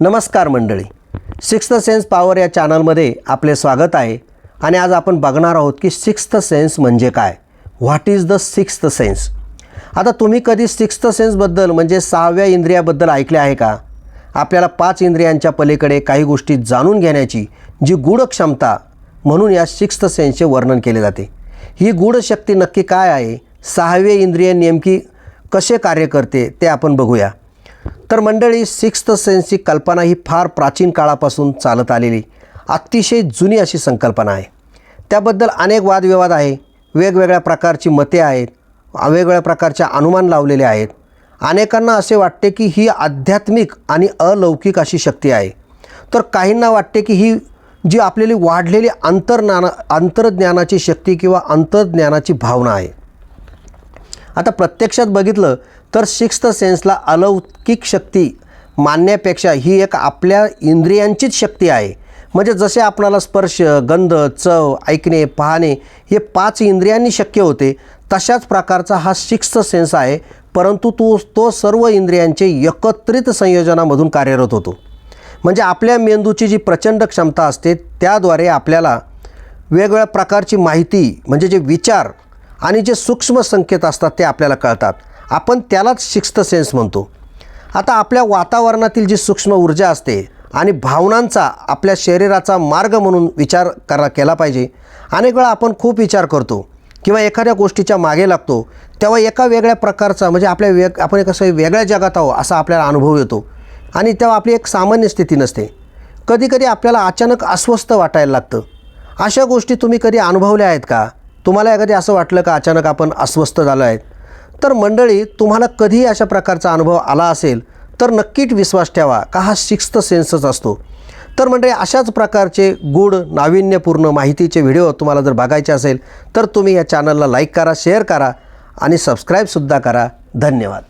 नमस्कार मंडळी. Sixth sense power या चॅनलमध्ये आपले स्वागत आहे. आणि आज आपण बघणार आहोत की सिक्स्थ सेन्स म्हणजे काय? What is the sixth sense? आता तुम्ही कधी सिक्स्थ सेन्सबद्दल म्हणजे सहाव्या इंद्रियाबद्दल ऐकले आहे का? आपल्याला पाच इंद्रियांच्या पलीकडे काही गोष्टी जाणून घेण्याची जी गूढ क्षमता म्हणून या सिक्स्थ सेन्सचे वर्णन केले जाते. ही गूढ शक्ती नक्की काय आहे? सहावे इंद्रिय नेमकी कसे कार्य करते ते आपण बघूया. तर मंडळी सिक्स्थ सेन्सची कल्पना ही फार प्राचीन काळापासून चालत आलेली अतिशय जुनी अशी संकल्पना आहे. त्याबद्दल अनेक वादविवाद आहे वेगवेगळ्या प्रकारची मते आहेत वेगवेगळ्या प्रकारचे अनुमान लावलेले आहेत. अनेकांना असे वाटते की ही आध्यात्मिक आणि अलौकिक अशी शक्ती आहे. तर काहींना वाटते की ही जी आपल्याली वाढलेली अंतर्ज्ञाना अंतर्ज्ञानाची शक्ती किंवा अंतर्ज्ञानाची भावना आहे. आता प्रत्यक्षात बघितलं तर सिक्स्थ सेन्सला अलौकिक शक्ती मानण्यापेक्षा ही एक आपल्या इंद्रियांचीच शक्ती आहे. म्हणजे जसे आपणाला स्पर्श गंध चव ऐकणे पाहणे हे पाच इंद्रियांनी शक्य होते तशाच प्रकारचा हा सिक्स्थ सेन्स आहे परंतु तो तो सर्व इंद्रियांचे एकत्रित संयोजनामधून कार्यरत होतो. म्हणजे आपल्या मेंदूची जी प्रचंड क्षमता असते त्याद्वारे आपल्याला वेगवेगळ्या प्रकारची माहिती म्हणजे जे विचार आणि जे सूक्ष्म संकेत असतात ते आपल्याला कळतात. आपण त्यालाच शिक्स्त सेन्स म्हणतो. आता आपल्या वातावरणातील जी सूक्ष्म ऊर्जा असते आणि भावनांचा आपल्या शरीराचा मार्ग म्हणून विचार करा केला पाहिजे. अनेक वेळा आपण खूप विचार करतो किंवा एखाद्या गोष्टीच्या मागे लागतो तेव्हा एका वेगळ्या प्रकारचा म्हणजे आपल्या वेग आपण एक असं वेगळ्या जगात आहो असा आपल्याला अनुभव येतो. आणि तेव्हा आपली एक सामान्य स्थिती नसते. कधीकधी आपल्याला अचानक अस्वस्थ वाटायला लागतं. अशा गोष्टी तुम्ही कधी अनुभवल्या आहेत का? तुम्हाला कधी असं वाटलं का अचानक आपण अस्वस्थ झालो आहेत? तर मंडळी तुम्हाला कधीही अशा प्रकारचा अनुभव आला असेल तर नक्कीच विश्वास ठेवा का हा सिक्स्थ सेन्सच असतो. तर मंडळी अशाच प्रकारचे गुड नाविन्यपूर्ण माहितीचे व्हिडिओ तुम्हाला जर बघायचे असेल तर तुम्ही या चॅनलला लाईक करा शेअर करा आणि सबस्क्राईबसुद्धा करा. धन्यवाद.